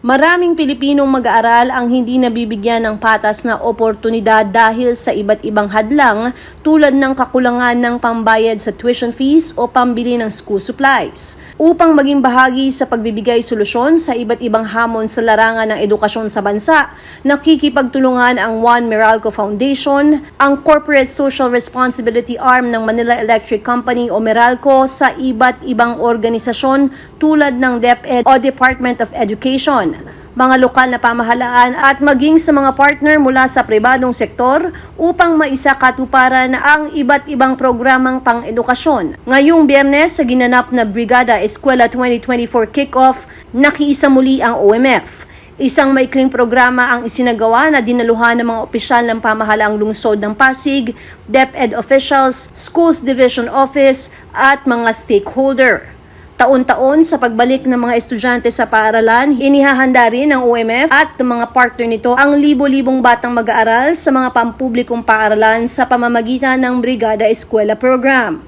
Maraming Pilipinong mag-aaral ang hindi nabibigyan ng patas na oportunidad dahil sa iba't ibang hadlang tulad ng kakulangan ng pambayad sa tuition fees o pambili ng school supplies. Upang maging bahagi sa pagbibigay solusyon sa iba't ibang hamon sa larangan ng edukasyon sa bansa, nakikipagtulungan ang One Meralco Foundation, ang Corporate Social Responsibility Arm ng Manila Electric Company o Meralco sa iba't ibang organisasyon tulad ng DepEd o Department of Education mga lokal na pamahalaan at maging sa mga partner mula sa pribadong sektor upang maisa katuparan ang iba't ibang programang pang-edukasyon. Ngayong biyernes sa ginanap na Brigada Eskwela 2024 Kickoff, nakiisa muli ang OMF. Isang maikling programa ang isinagawa na dinaluhan ng mga opisyal ng pamahalaang lungsod ng Pasig, DepEd officials, Schools Division Office at mga stakeholder. Taon-taon sa pagbalik ng mga estudyante sa paaralan, inihahanda rin ng OMF at mga partner nito ang libo-libong batang mag-aaral sa mga pampublikong paaralan sa pamamagitan ng Brigada Eskwela Program.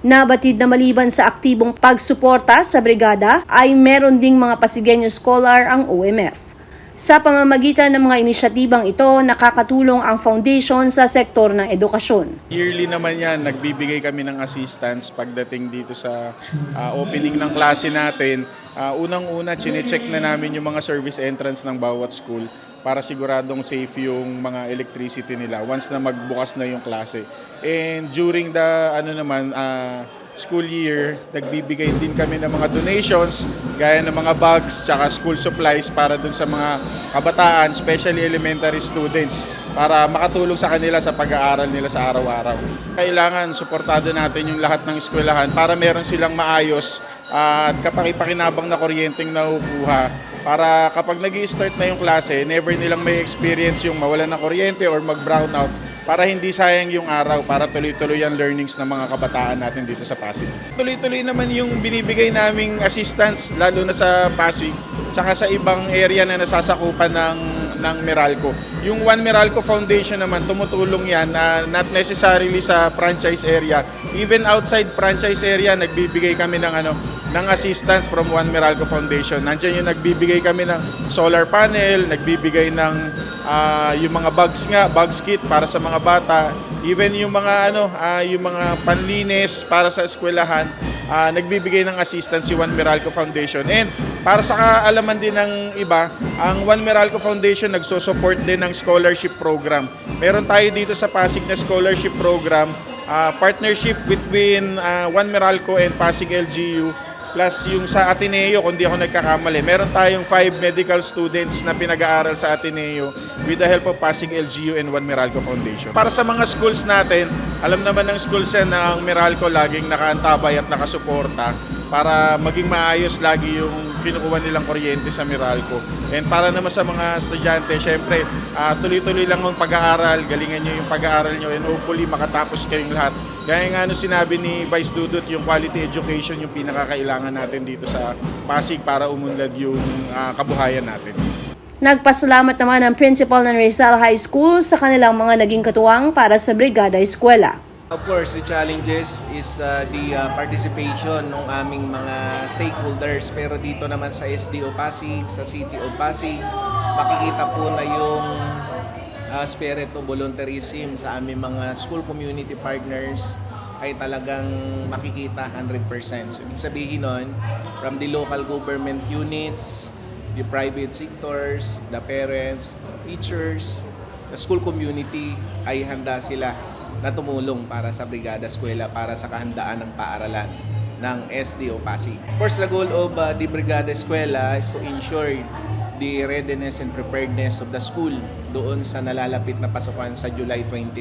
Nabatid na maliban sa aktibong pagsuporta sa brigada ay meron ding mga Pasigueño Scholar ang OMF. Sa pamamagitan ng mga inisyatibang ito, nakakatulong ang foundation sa sektor ng edukasyon. Yearly naman yan, nagbibigay kami ng assistance pagdating dito sa ah, opening ng klase natin. Ah, Unang-una, chinecheck na namin yung mga service entrance ng bawat school para siguradong safe yung mga electricity nila once na magbukas na yung klase. And during the ano naman ah, school year, nagbibigay din kami ng mga donations gaya ng mga bags tsaka school supplies para dun sa mga kabataan, especially elementary students para makatulong sa kanila sa pag-aaral nila sa araw-araw. Kailangan suportado natin yung lahat ng eskwelahan para meron silang maayos at kapakipakinabang na kuryenteng nakukuha para kapag nag start na yung klase, never nilang may experience yung mawalan ng kuryente or mag-brownout para hindi sayang yung araw, para tuloy-tuloy ang learnings ng mga kabataan natin dito sa Pasig. Tuloy-tuloy naman yung binibigay naming assistance, lalo na sa Pasig, saka sa ibang area na nasasakupan ng, ng Meralco. Yung One Meralco Foundation naman, tumutulong yan na not necessarily sa franchise area. Even outside franchise area, nagbibigay kami ng ano, ng assistance from One Meralco Foundation. Nandiyan yung nagbibigay kami ng solar panel, nagbibigay ng ah, yung mga bags nga, bags kit para sa mga bata, even yung mga ano, ah, yung mga panlinis para sa eskwelahan, ah, nagbibigay ng assistance si One Meralco Foundation. And para sa kaalaman din ng iba, ang One Meralco Foundation nagso-support din ng scholarship program. Meron tayo dito sa Pasig na scholarship program, ah, partnership between ah, One Meralco and Pasig LGU Plus yung sa Ateneo, kung di ako nagkakamali, meron tayong five medical students na pinag-aaral sa Ateneo with the help of Pasig LGU and One Meralco Foundation. Para sa mga schools natin, alam naman ng schools yan na ang Meralco laging nakaantabay at nakasuporta para maging maayos lagi yung kinukuha nilang kuryente sa Meralco. And para naman sa mga estudyante, syempre, ah, tuloy-tuloy lang ang pag-aaral, galingan nyo yung pag-aaral nyo and hopefully makatapos kayong lahat. Gaya nga ano sinabi ni Vice Dudut, yung quality education yung pinakakailangan natin dito sa Pasig para umunlad yung ah, kabuhayan natin. Nagpasalamat naman ang principal ng Rizal High School sa kanilang mga naging katuwang para sa Brigada Eskwela. Of course, the challenges is uh, the uh, participation ng aming mga stakeholders. Pero dito naman sa SDO Pasig, sa City of Pasig, makikita po na yung uh, spirit of volunteerism sa aming mga school community partners ay talagang makikita 100%. So, ibig sabihin nun, from the local government units, the private sectors, the parents, teachers, the school community ay handa sila na tumulong para sa Brigada Eskwela para sa kahandaan ng paaralan ng SDO Pasig. Of course, the goal of uh, the Brigada Eskwela is to ensure the readiness and preparedness of the school doon sa nalalapit na pasukan sa July 29.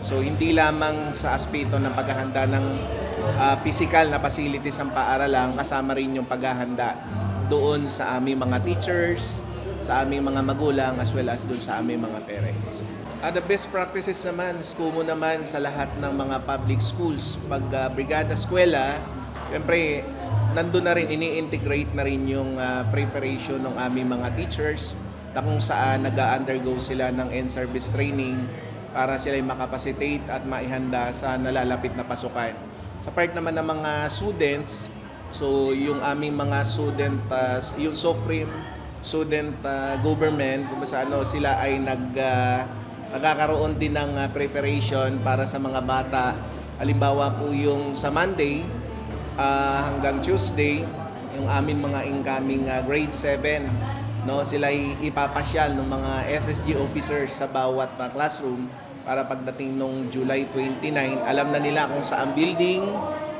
So hindi lamang sa aspeto ng paghahanda ng uh, physical na facilities ang paaralan, kasama rin yung paghahanda doon sa aming mga teachers, sa aming mga magulang, as well as doon sa aming mga parents. Uh, the best practices naman, SCUMO naman sa lahat ng mga public schools. Pag uh, brigada eskwela, siyempre, nandun na rin, ini-integrate na rin yung uh, preparation ng aming mga teachers na kung saan nag-undergo sila ng in-service training para sila makapacitate at maihanda sa nalalapit na pasukan. Sa part naman ng mga students, so yung aming mga student, uh, yung Supreme student ah, government kung sa ano sila ay nag ah, nagkakaroon din ng ah, preparation para sa mga bata. Halimbawa po yung sa Monday ah, hanggang Tuesday, yung amin mga incoming ah, grade 7, no, sila ay ipapasyal ng mga SSG officers sa bawat ah, classroom para pagdating nung July 29, alam na nila kung saan building,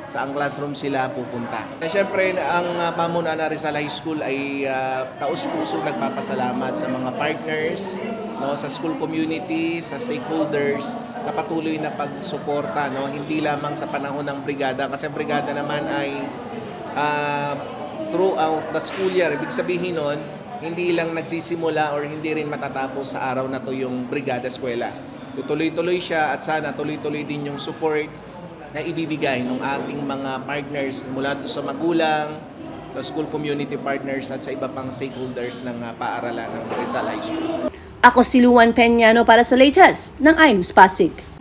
saan classroom sila pupunta. Eh, Siyempre, ang uh, pamunuan na Rizal High School ay uh, taus-puso nagpapasalamat sa mga partners, no, sa school community, sa stakeholders, sa patuloy na pagsuporta, no, hindi lamang sa panahon ng brigada kasi brigada naman ay uh, throughout the school year. Ibig sabihin nun, hindi lang nagsisimula or hindi rin matatapos sa araw na to yung brigada eskwela. Tuloy-tuloy siya at sana tuloy-tuloy din yung support na ibibigay ng ating mga partners mula to sa magulang, sa school community partners at sa iba pang stakeholders ng uh, paaralan ng Rizal High School. Ako si Luan Peñano para sa latest ng iNews Pasig.